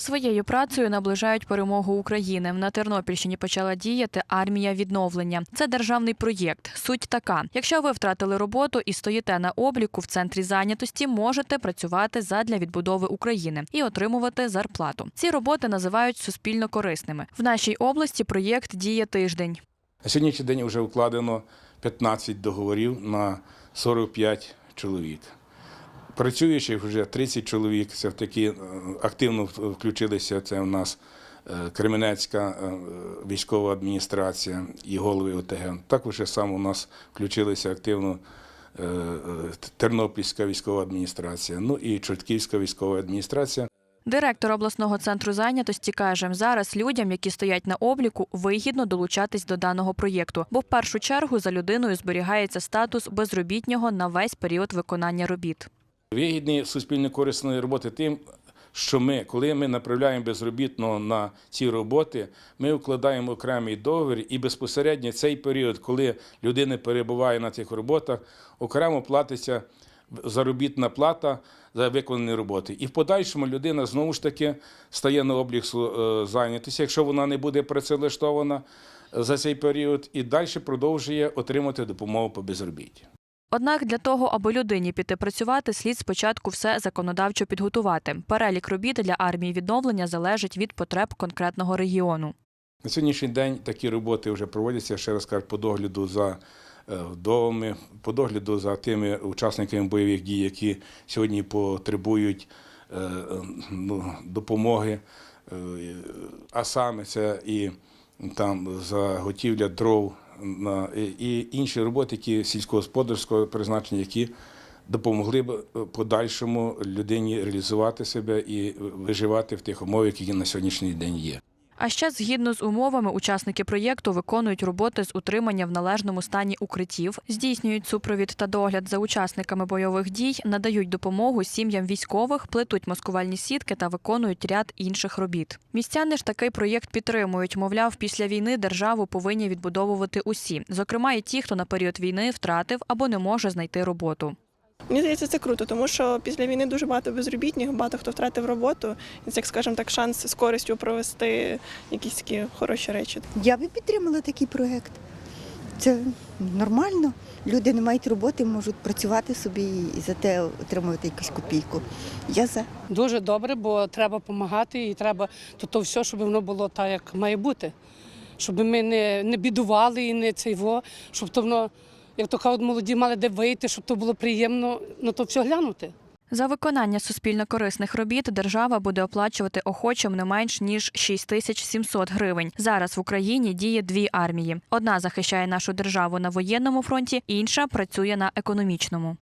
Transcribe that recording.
Своєю працею наближають перемогу України. На Тернопільщині почала діяти армія відновлення. Це державний проєкт. Суть така: якщо ви втратили роботу і стоїте на обліку в центрі зайнятості, можете працювати задля відбудови України і отримувати зарплату. Ці роботи називають суспільно корисними. В нашій області проєкт діє тиждень. На сьогоднішній день вже укладено 15 договорів на 45 чоловік. Працюючих вже 30 чоловік, це такі е, активно включилися. Це у нас е, Кременецька е, військова адміністрація і голови ОТГ. Також саме у нас включилися активно Тернопільська військова адміністрація, ну і Чортківська військова адміністрація. Директор обласного центру зайнятості каже, зараз людям, які стоять на обліку, вигідно долучатись до даного проєкту, бо в першу чергу за людиною зберігається статус безробітнього на весь період виконання робіт. Вигідні суспільно корисної роботи тим, що ми, коли ми направляємо безробітного на ці роботи, ми укладаємо окремий договір, і безпосередньо цей період, коли людина перебуває на цих роботах, окремо платиться заробітна плата за виконані роботи. І в подальшому людина знову ж таки стає на облік е, зайнятості, якщо вона не буде працевлаштована за цей період, і далі продовжує отримати допомогу по безробіттю. Однак для того, аби людині піти працювати, слід спочатку все законодавчо підготувати. Перелік робіт для армії відновлення залежить від потреб конкретного регіону. На сьогоднішній день такі роботи вже проводяться, ще раз кажу, по догляду за е, вдовами, по догляду за тими учасниками бойових дій, які сьогодні потребують е, е, ну, допомоги. А саме це і там заготівля дров і- інші роботи, які сільськогосподарського призначення, які допомогли б е, подальшому людині реалізувати себе і виживати в тих умовах, які на сьогоднішній день є. А ще згідно з умовами, учасники проєкту виконують роботи з утримання в належному стані укриттів, здійснюють супровід та догляд за учасниками бойових дій, надають допомогу сім'ям військових, плетуть маскувальні сітки та виконують ряд інших робіт. Містяни ж такий проєкт підтримують. Мовляв, після війни державу повинні відбудовувати усі, зокрема і ті, хто на період війни втратив або не може знайти роботу. Мені здається, це круто, тому що після війни дуже багато безробітних, багато хто втратив роботу. І це, як скажімо так, шанс з користю провести якісь такі хороші речі. Я би підтримала такий проєкт. Це нормально. Люди не мають роботи, можуть працювати собі і за те отримувати якусь копійку. Я за. Дуже добре, бо треба допомагати і треба то, то все, щоб воно було так, як має бути. Щоб ми не, не бідували і не цейво, щоб то воно, як то кажуть, молоді мали де вийти, щоб то було приємно на то все глянути. За виконання суспільно корисних робіт держава буде оплачувати охочим не менш ніж 6700 гривень. Зараз в Україні діє дві армії: одна захищає нашу державу на воєнному фронті, інша працює на економічному.